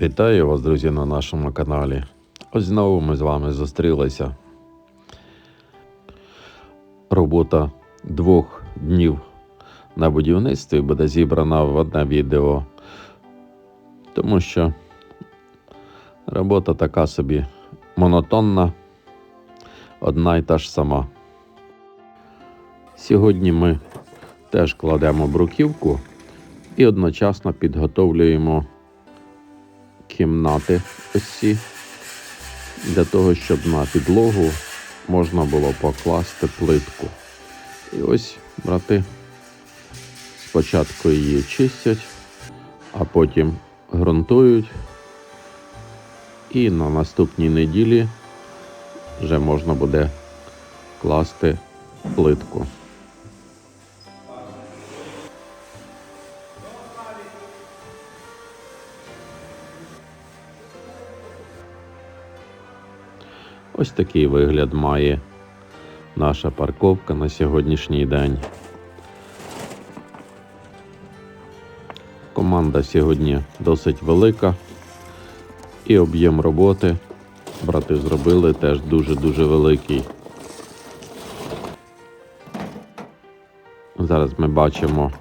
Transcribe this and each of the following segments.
Вітаю вас, друзі, на нашому каналі. Ось знову ми з вами зустрілися. Робота двох днів на будівництві буде зібрана в одне відео, тому що робота така собі монотонна, одна й та ж сама. Сьогодні ми теж кладемо бруківку і одночасно підготовлюємо кімнати ось ці, для того, щоб на підлогу можна було покласти плитку. І ось брати спочатку її чистять, а потім ґрунтують. І на наступній неділі вже можна буде класти плитку. Ось такий вигляд має наша парковка на сьогоднішній день. Команда сьогодні досить велика і об'єм роботи брати зробили теж дуже-дуже великий. Зараз ми бачимо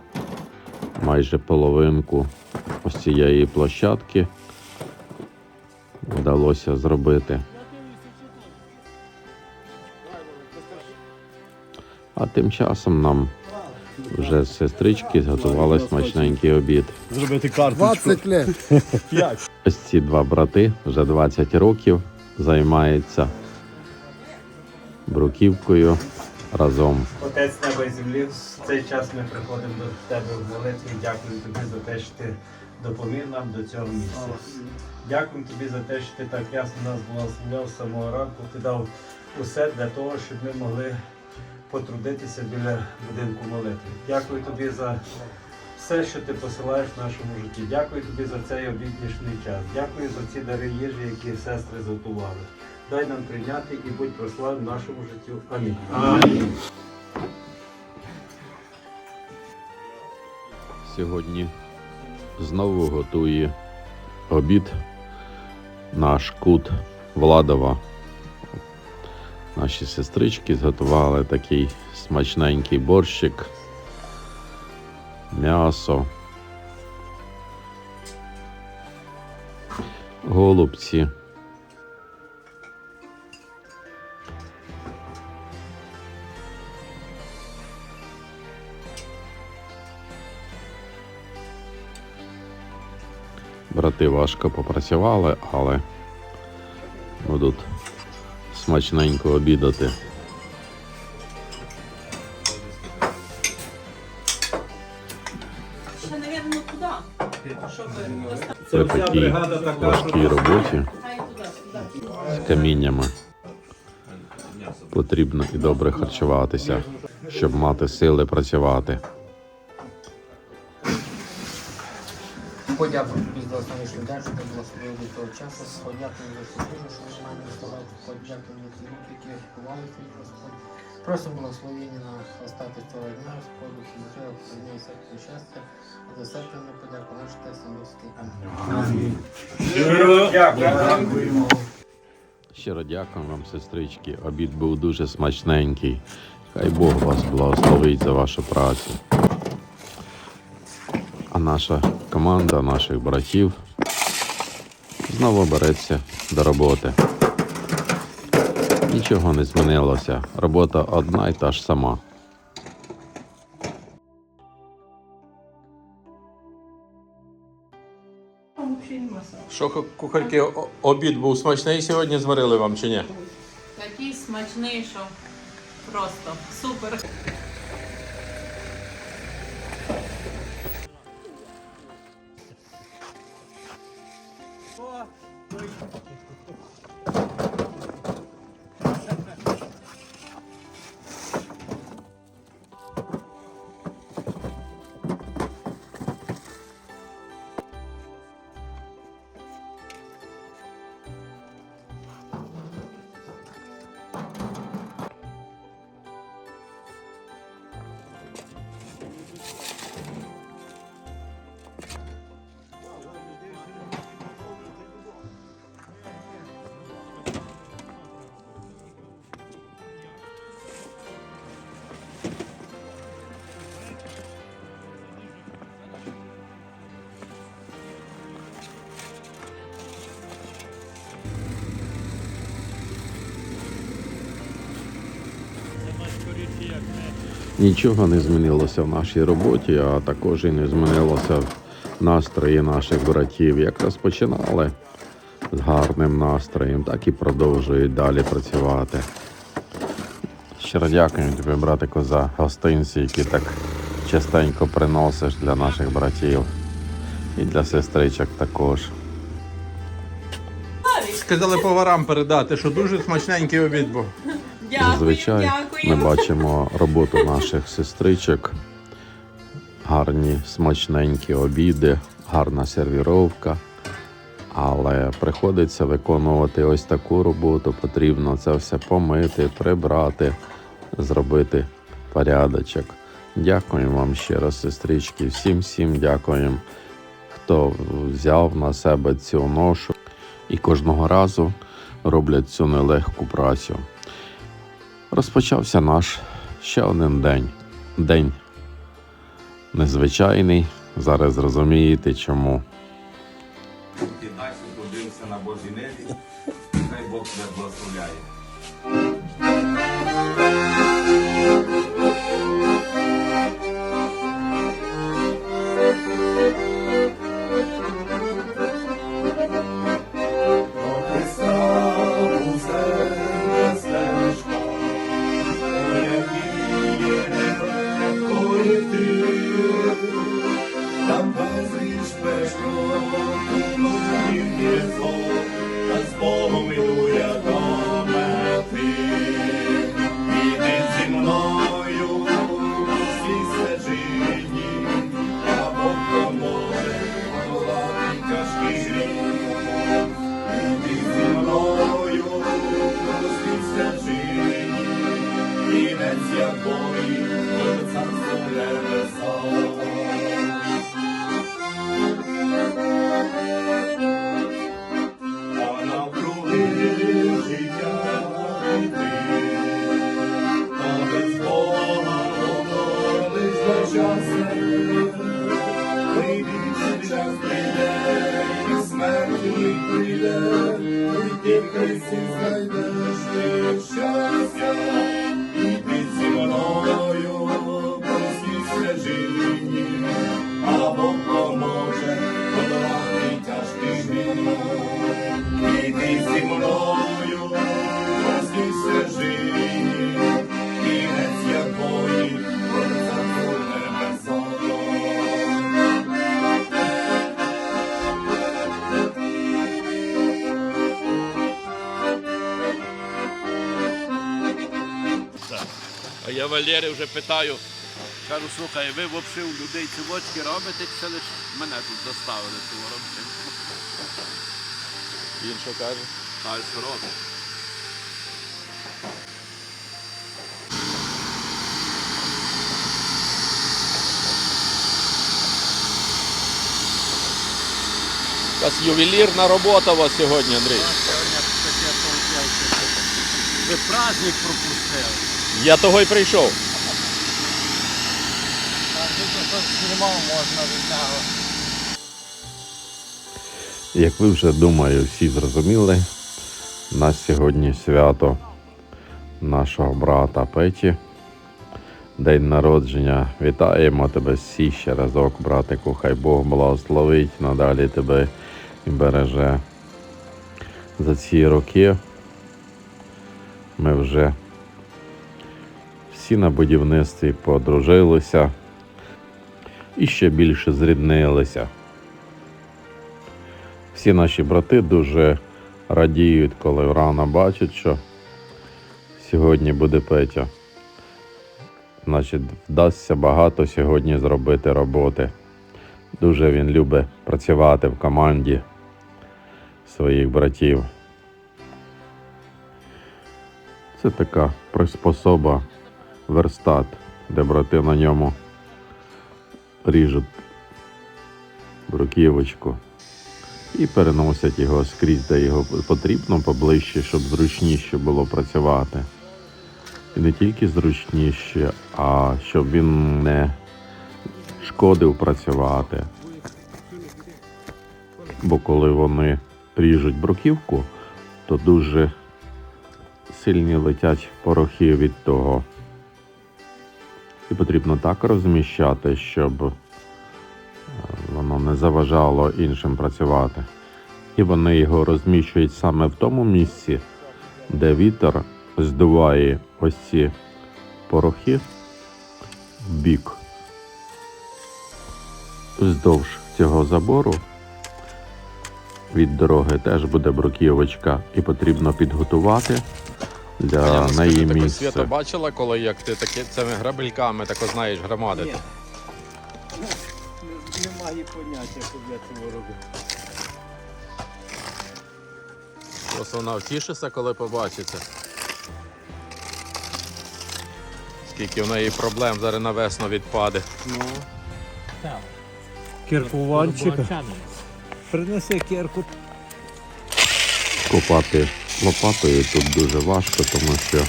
майже половинку ось цієї площадки вдалося зробити. А тим часом нам вже сестрички зготували смачненький обід. Зробити карточку. 20 лет. Ось ці два брати вже 20 років займаються бруківкою разом. Отець неба і землі, в цей час ми приходимо до тебе в молитві. Дякую тобі за те, що ти допоміг нам до цього місця. Дякую тобі за те, що ти так ясно нас благословляв з самого ранку. Ти дав усе для того, щоб ми могли потрудитися біля будинку молитви. Дякую тобі за все, що ти посилаєш в нашому житті. Дякую тобі за цей обіднішний час. Дякую за ці дари їжі, які сестри зготували. Дай нам прийняти і будь прославлен в нашому житті. Амінь. Амінь. Сьогодні знову готує обід наш кут Владова. Наші сестрички зготували такий смачненький борщик, м'ясо, голубці. Брати важко попрацювали, але будуть смачненько обідати. Ще, навірно, туди. Щоб такій важкій роботі з каміннями потрібно і добре харчуватися, щоб мати сили працювати. Подякую останній день, що ти благословив до того часу. Подякую за всю що ми маємо доставати. Подякую за ті руки, які ховали твій Господь. Просимо благословення на остаток цього дня, Господь, здоров'я, прийняй серце щастя, а за серце не подяку наш Небесний. Амінь. Дякую. Щиро дякую вам, сестрички. Обід був дуже смачненький. Хай Бог вас благословить за вашу працю. Наша команда наших братів знову береться до роботи. Нічого не змінилося. Робота одна й та ж сама. Що ку- кухарки, обід був смачний сьогодні зварили вам чи ні? Такий смачний, що просто супер. Нічого не змінилося в нашій роботі, а також і не змінилося настрої наших братів. Як розпочинали з гарним настроєм, так і продовжують далі працювати. Щиро дякую тобі, братику, за гостинці, які так частенько приносиш для наших братів і для сестричок також. Сказали поварам передати, що дуже смачненький обід був. Дякую, Зазвичай дякую. ми бачимо роботу наших сестричок, гарні смачненькі обіди, гарна сервіровка. Але приходиться виконувати ось таку роботу. Потрібно це все помити, прибрати, зробити порядочок. Дякуємо вам ще раз, сестрички. Всім всім дякуємо, хто взяв на себе цю ношу і кожного разу роблять цю нелегку працю. Розпочався наш ще один день. День незвичайний. Зараз зрозумієте чому. І далі на Божій небі, хай Бог тебе благословляє. І ти в А вже питаю. Кажу, слухай, ви взагалі у людей цивочки робите, чи лише мене тут заставили цього робити? Він що каже? Каже, що робить. Якась ювелірна робота у вас сьогодні, Андрій. Ви праздник пропустили. Я того й прийшов. Як ви вже думаю, всі зрозуміли, у нас сьогодні свято нашого брата Петі. День народження. Вітаємо тебе всі ще разок, братику. Хай Бог благословить, надалі тебе і береже. За ці роки ми вже всі на будівництві подружилися і ще більше зріднилися. Всі наші брати дуже радіють, коли рано бачать, що сьогодні буде Петя. Значить, вдасться багато сьогодні зробити роботи. Дуже він любить працювати в команді своїх братів. Це така приспособа, верстат, де брати на ньому ріжуть бруківочку і переносять його скрізь, де його потрібно поближче, щоб зручніше було працювати. І не тільки зручніше, а щоб він не шкодив працювати. Бо коли вони ріжуть бруківку, то дуже сильні летять порохи від того. І потрібно так розміщати, щоб е, воно не заважало іншим працювати. І вони його розміщують саме в тому місці, де вітер здуває ось ці порохи в бік. Вздовж цього забору від дороги теж буде бруківочка, і потрібно підготувати для неї таке місце. свято бачила, коли як ти таке цими грабельками тако знаєш громадити. Немає поняття, що для цього робити. Просто вона втішиться, коли побачиться. Скільки в неї проблем зараз на весну відпаде. Ну Кіркуванчика. Принеси кірку. Копати лопатою тут дуже важко, тому що е,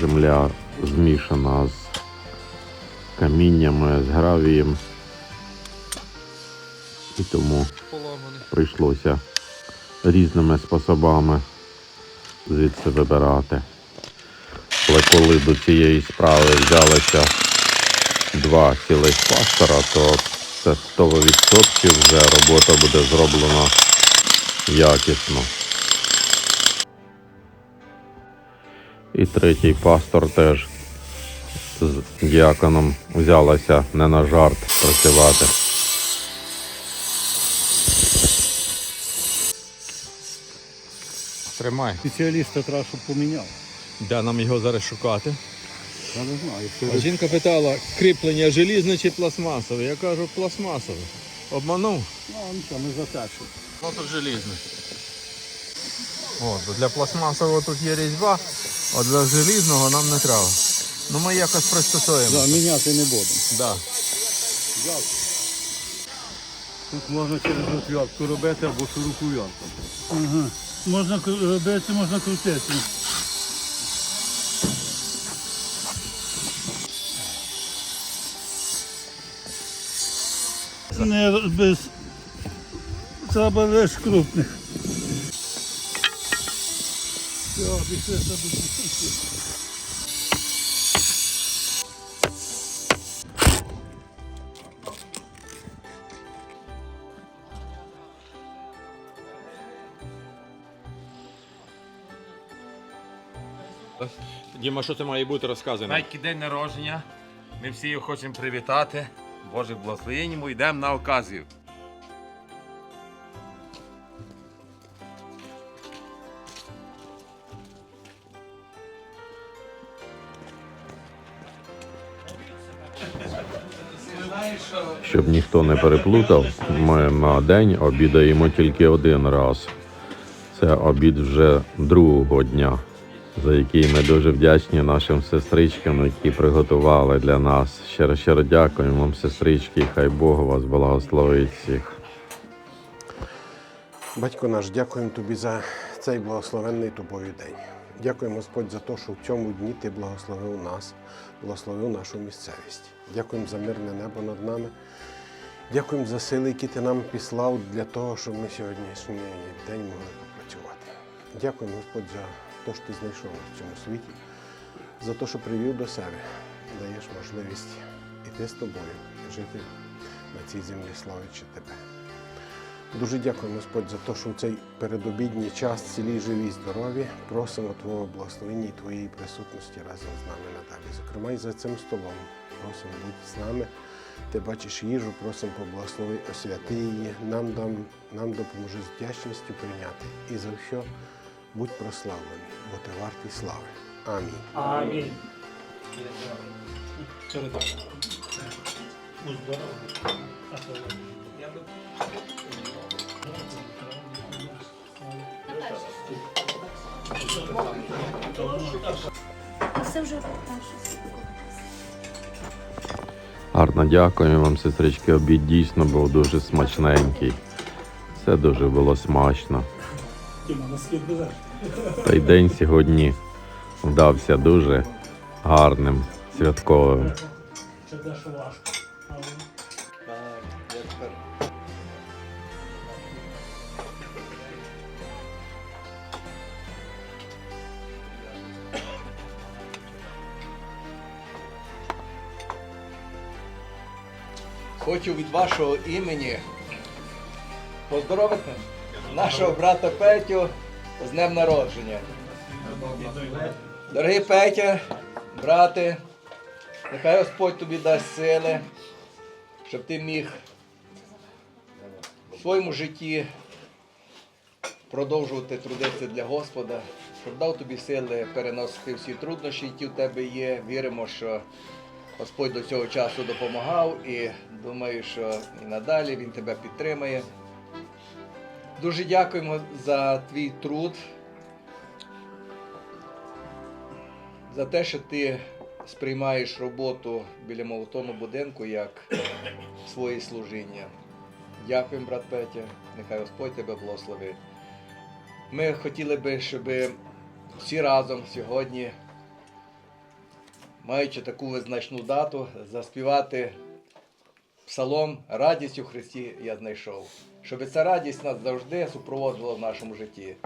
земля змішана з каміннями, з гравієм. І тому прийшлося різними способами звідси вибирати. Але коли до цієї справи взялися два цілих пастора, то це 100% вже робота буде зроблена якісно. І третій пастор теж з діаконом взялася не на жарт працювати. Тримай. Спеціаліста треба, щоб поміняв. Де нам його зараз шукати? Я не знаю. А жінка питала, кріплення желізне чи пластмасове? Я кажу, пластмасове. Обманув? Ну, нічого, не затачу. Ну тут желізне. О, для пластмасового тут є різьба, а для желізного нам не треба. Ну ми якось пристосуємо. Да, міняти не будемо. Да. Тут можна через отвертку робити або шуруповертком. Ага. Можна кру- робити, можна крутити. Не без. Треба лише крупних. Все, пішли собі. Діма, що це має бути розказано? Навіть день народження. Ми всі його хочемо привітати. Боже благословення йдемо на оказію. Щоб ніхто не переплутав, ми на день обідаємо тільки один раз. Це обід вже другого дня, за який ми дуже вдячні нашим сестричкам, які приготували для нас. Щиро щиро дякуємо вам, сестрички, хай Бог вас благословить всіх. Батько наш, дякуємо тобі за цей благословенний тобою день. Дякуємо, Господь, за те, що в цьому дні ти благословив нас, благословив нашу місцевість. Дякуємо за мирне небо над нами. Дякуємо за сили, які ти нам післав для того, щоб ми сьогоднішній день могли попрацювати. Дякуємо, Господь, за те, що ти знайшов в цьому світі, за те, що привів до себе, даєш можливість іти з тобою, жити на цій землі, славячи тебе. Дуже дякуємо, Господь, за те, що в цей передобідній час цілі живі, здорові. Просимо Твого благословення і Твоєї присутності разом з нами надалі. Зокрема, і за цим столом. Просимо будь з нами. Ти бачиш їжу, просимо поблагослови, освяти її, нам, дам, нам допоможи з вдячністю прийняти. І за все будь прославлений, бо ти вартий слави. Амінь. Амінь. Це вже. Гарно дякуємо вам, сестрички. Обід дійсно був дуже смачненький. Все дуже було смачно. Та й день сьогодні вдався дуже гарним, святковим. Це важко. Хочу від вашого імені поздоровити нашого брата Петю з днем народження. Дорогий Петя, брате, нехай Господь тобі дасть сили, щоб ти міг в своєму житті продовжувати трудитися для Господа, щоб дав тобі сили переносити всі труднощі, які в тебе є. Віримо, що Господь до цього часу допомагав і думаю, що і надалі Він тебе підтримає. Дуже дякуємо за твій труд, за те, що ти сприймаєш роботу біля молотону будинку як своє служіння. Дякуємо, брат Петя. Нехай Господь тебе благословить. Ми хотіли би, щоб всі разом сьогодні, маючи таку визначну дату, заспівати псалом Радість у Христі я знайшов. Щоб ця радість нас завжди супроводжувала в нашому житті.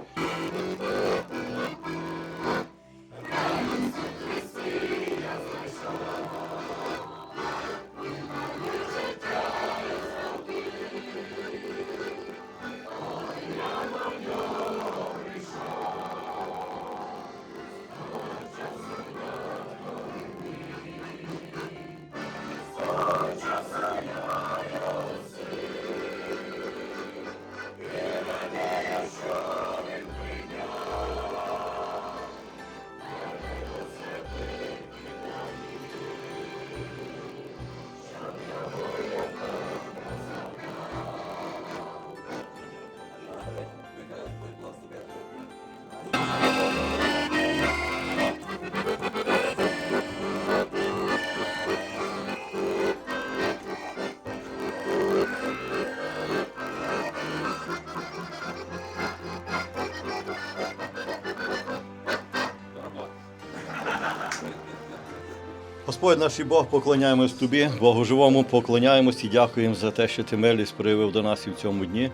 Господь наш і Бог, поклоняємось Тобі, Богу живому, поклоняємось і дякуємо за те, що ти милість проявив до нас і в цьому дні.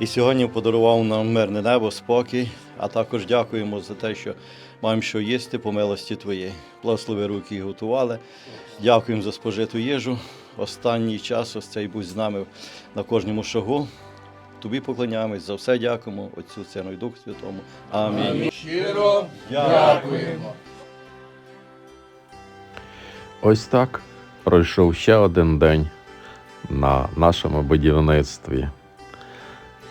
І сьогодні подарував нам мирне небо, спокій, а також дякуємо за те, що маємо що їсти по милості Твоєї. Благослови руки і готували. Дякуємо за спожиту їжу. Останній час ось цей будь з нами на кожному шагу. Тобі поклоняємось, за все дякуємо, Отцю, Сину і Духу Святому. Амінь. Щиро дякуємо. Ось так пройшов ще один день на нашому будівництві.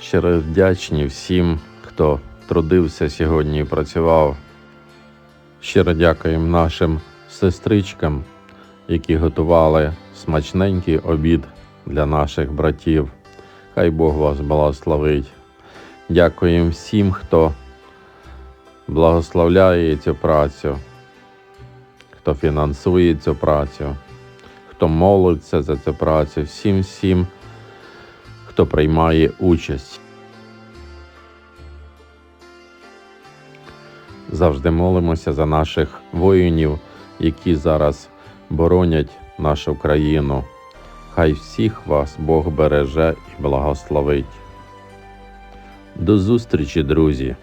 Щиро вдячні всім, хто трудився сьогодні і працював. Щиро дякуємо нашим сестричкам, які готували смачненький обід для наших братів. Хай Бог вас благословить. Дякуємо всім, хто благословляє цю працю хто фінансує цю працю, хто молиться за цю працю, всім всім, хто приймає участь. Завжди молимося за наших воїнів, які зараз боронять нашу країну. Хай всіх вас Бог береже і благословить. До зустрічі, друзі!